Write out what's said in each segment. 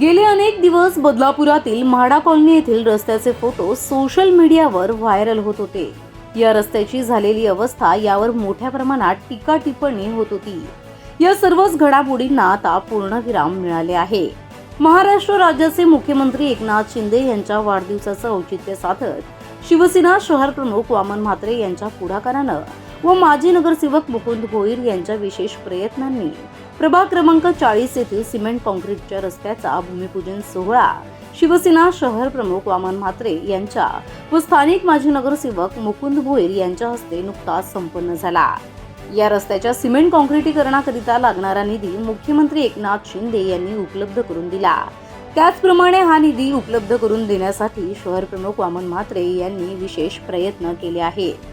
गेले अनेक दिवस बदलापुरातील म्हाडा कॉलनी येथील रस्त्याचे फोटो सोशल मीडियावर व्हायरल होत होते. या रस्त्याची झालेली अवस्था यावर मोठ्या प्रमाणात टीका टिप्पणी होत होती. या सर्वच घडामोडींना आता पूर्णविराम मिळाले आहे. महाराष्ट्र राज्याचे मुख्यमंत्री एकनाथ शिंदे यांच्या वाढदिवसाचं औचित्य साधत शिवसेना शहर प्रमुख वामन म्हात्रे यांच्या पुढाकारानं व माजी नगरसेवक मुकुंद भोईर यांच्या विशेष प्रयत्नांनी प्रभाग क्रमांक चाळीस येथील सिमेंट कॉन्क्रीटच्या रस्त्याचा भूमिपूजन सोहळा. शिवसेना शहर प्रमुख वामन म्हात्रे यांच्या व स्थानिक माजी नगरसेवक मुकुंद भोईर यांच्या हस्ते नुकताच संपन्न झाला. या रस्त्याच्या सिमेंट कॉन्क्रिटीकरणाकरिता लागणारा निधी मुख्यमंत्री एकनाथ शिंदे यांनी उपलब्ध करून दिला. त्याचप्रमाणे हा निधी उपलब्ध करून देण्यासाठी शहर प्रमुख वामन म्हात्रे यांनी विशेष प्रयत्न केले आहेत.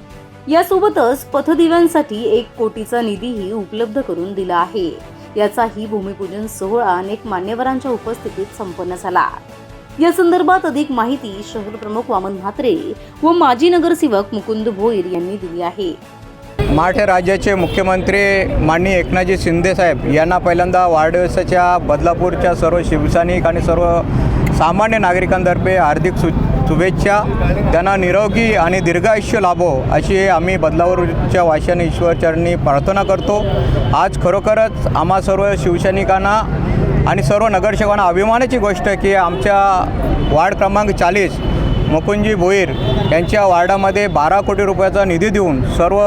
यासोबतच पथदिव्यांसाठी एक कोटीचा निधीही उपलब्ध करून दिला आहे. याचाही भूमिपूजन सोहळा अनेक मान्यवरांच्या उपस्थितीत संपन्न झाला. या संदर्भात अधिक माहिती शहर प्रमुख वामन म्हात्रे व माजी नगरसेवक मुकुंद भोईर यांनी दिली आहे. महाराष्ट्र राज्याचे मुख्यमंत्री माननीय एकनाथजी शिंदेसाहेब यांना पहिल्यांदा वाढदिवसाच्या बदलापूरच्या सर्व शिवसैनिक आणि सर्व सामान्य नागरिकांतर्फे हार्दिक शु शुभेच्छा. त्यांना निरोगी आणि दीर्घायुष्य लाभो अशी आम्ही बदलावरच्या वाशाने ईश्वरचरणी प्रार्थना करतो. आज खरोखरच आम्हा सर्व शिवसैनिकांना आणि सर्व नगरसेवकांना अभिमानाची गोष्ट की आमच्या वार्ड क्रमांक चाळीस मुकुंजी भोईर यांच्या वार्डामध्ये बारा कोटी रुपयाचा निधी देऊन सर्व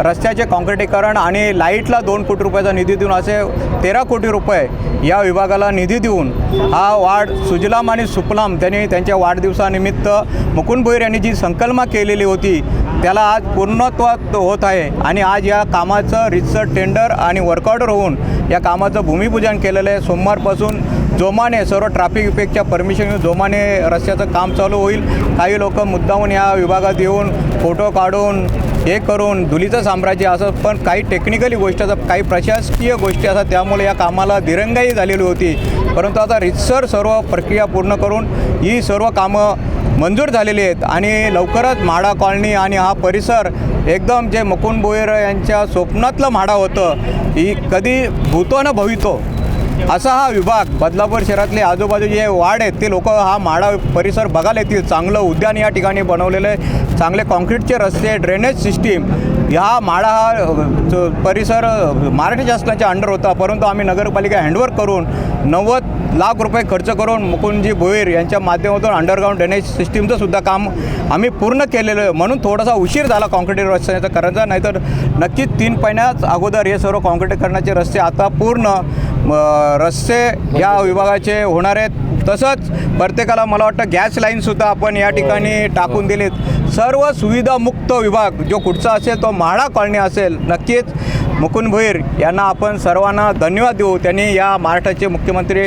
रस्त्याचे काँक्रिटीकरण आणि लाईटला दोन कोटी रुपयाचा निधी देऊन असे तेरा कोटी रुपये या विभागाला निधी देऊन हा वार्ड सुजलाम आणि सुपलाम त्यांनी त्यांच्या वाढदिवसानिमित्त मुकुंद भोईर यांनी जी संकल्पना केलेली होती त्याला आज पूर्णत्वात होत आहे. आणि आज या कामाचं रितसर टेंडर आणि वर्कआउट होऊन या कामाचं भूमिपूजन केलेलं आहे. सोमवारपासून जोमाने सर्व ट्रॅफिक इफेक्टच्या परमिशन घेऊन जोमाने रस्त्याचं काम चालू होईल. काही लोक मुद्दाहून या विभागात येऊन फोटो काढून हे करून धुलीचं साम्राज्य असं पण काही टेक्निकली गोष्टी असतात काही प्रशासकीय गोष्टी असतात त्यामुळे या कामाला दिरंगाई झालेली होती. परंतु आता रितसर सर्व प्रक्रिया पूर्ण करून ही सर्व कामं मंजूर झालेली आहेत. आणि लवकरच म्हाडा कॉलनी आणि हा परिसर एकदम जे मुकुंद भोईर यांच्या स्वप्नातलं म्हाडा होतं ही कधी भूतो न भवितो. असा हा विभाग बदलापूर शहरातले आजूबाजूचे जे वाढ आहेत ते लोक हा माडा परिसर बघायला येतील. चांगलं उद्यान या ठिकाणी बनवलेलं आहे. चांगले कॉन्क्रीटचे रस्ते ड्रेनेज सिस्टीम हा माळा हा जो परिसर मराठी शासनाच्या अंडर होता. परंतु आम्ही नगरपालिका हँडवर्क करून नव्वद लाख रुपये खर्च करून मुकुंदजी भोईर यांच्या माध्यमातून अंडरग्राऊंड ड्रेनेज सिस्टीमचं सुद्धा काम आम्ही पूर्ण केलेलं आहे. म्हणून थोडासा उशीर झाला कॉन्क्रीट रस्त्याचा करायचा नाहीतर नक्कीच तीन महिन्याच अगोदर हे सर्व कॉन्क्रीटीकरणाचे रस्ते आता पूर्ण रस्ते या विभागाचे होणार आहेत. तसंच प्रत्येकाला मला वाटतं गॅस लाईनसुद्धा आपण या ठिकाणी टाकून दिलीत. सर्व सुविधामुक्त विभाग जो कुठचा असेल तो म्हाडा कॉलनी असेल नक्कीच मुकुंद भोईर यांना आपण सर्वांना धन्यवाद देऊ. त्यांनी या महाराष्ट्राचे मुख्यमंत्री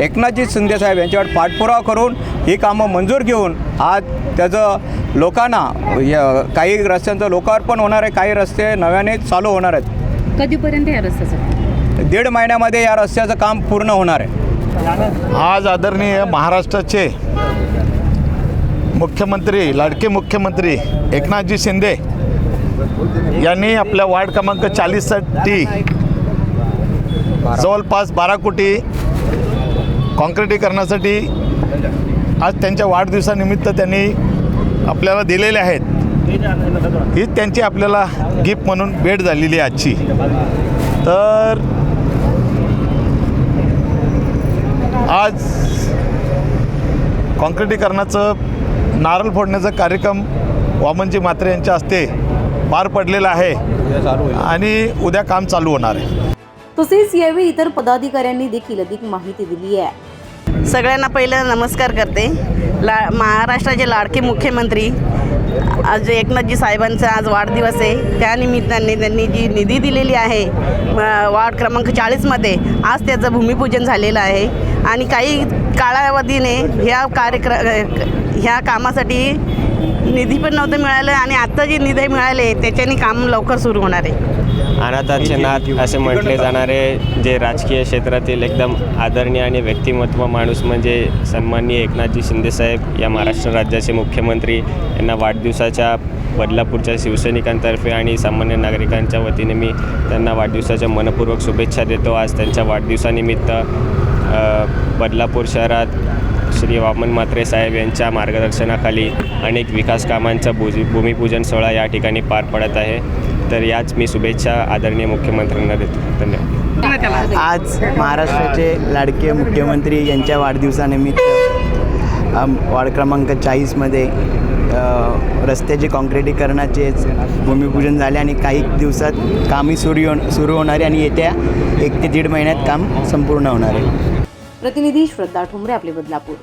एकनाथजी शिंदेसाहेब यांच्यावर पाठपुरावा करून ही कामं मंजूर घेऊन आज त्याचं लोकांना या- काही रस्त्यांचं लोकार्पण होणार आहे. काही रस्ते नव्याने चालू होणार आहेत. कधीपर्यंत या रस्त्याचं? दीड महिन्यामध्ये या रस्त्याचं काम पूर्ण होणार आहे. आज आदरणीय महाराष्ट्राचे मुख्यमंत्री लाडके मुख्यमंत्री एकनाथजी शिंदे यांनी आपल्या वार्ड क्रमांक चाळीससाठी जवळपास बारा कोटी कॉन्क्रिटीकरणासाठी आज त्यांच्या वाढदिवसानिमित्त त्यांनी आपल्याला दिलेले आहेत. ही त्यांची आपल्याला गिफ्ट म्हणून भेट झालेली आहे आजची. तर आज कॉन्क्रिटीकरणाचं नारळ फोडण्याचा कार्यक्रम वामनजी म्हात्रे यांच्या हस्ते पार पडलेला आहे. आणि उद्या काम चालू होणार आहे. तसेच यावेळी इतर पदाधिकाऱ्यांनी देखील अधिक माहिती दिली आहे. सगळ्यांना पहिलं नमस्कार करते. ला महाराष्ट्राचे लाडके मुख्यमंत्री आज एकनाथजी साहेबांचा आज वाढदिवस आहे त्यानिमित्ताने त्यांनी जी निधी दिलेली आहे वार्ड क्रमांक चाळीसमध्ये आज त्याचं भूमिपूजन झालेलं आहे. आणि काही कालावधीने ह्या कार्यक्रम ह्या कामासाठी निधी पण नव्हतं मिळालं आणि आत्ता जे निधी मिळाले त्याच्याने काम लवकर सुरू होणार आहे. अनाथाचे नाथ असे म्हटले जाणारे जे राजकीय क्षेत्रातील एकदम आदरणीय आणि व्यक्तिमत्व माणूस म्हणजे सन्माननीय एकनाथजी शिंदेसाहेब या महाराष्ट्र राज्याचे मुख्यमंत्री यांना वाढदिवसाच्या बदलापूरच्या शिवसैनिकांतर्फे आणि सामान्य नागरिकांच्या वतीने मी त्यांना वाढदिवसाच्या मनपूर्वक शुभेच्छा देतो. आज त्यांच्या वाढदिवसानिमित्त बदलापूर शहरात श्री वामन म्हात्रे साहेब यांच्या मार्गदर्शनाखाली अनेक विकास कामांचा भूजी भूमिपूजन सोहळा या ठिकाणी पार पडत आहे. तर याच मी शुभेच्छा आदरणीय मुख्यमंत्र्यांना देतो. धन्यवाद. आज महाराष्ट्राचे लाडके मुख्यमंत्री यांच्या वाढदिवसानिमित्त वार्ड क्रमांक चाळीसमध्ये रस्त्याचे काँक्रिटीकरणाचे भूमिपूजन झाले आणि काही दिवसात कामही सुरू होण सुरू होणार आहे आणि येत्या एक ते दीड महिन्यात काम संपूर्ण होणार आहे. प्रतिनिधी श्रद्धा ठुमरे आपले बदलापूर.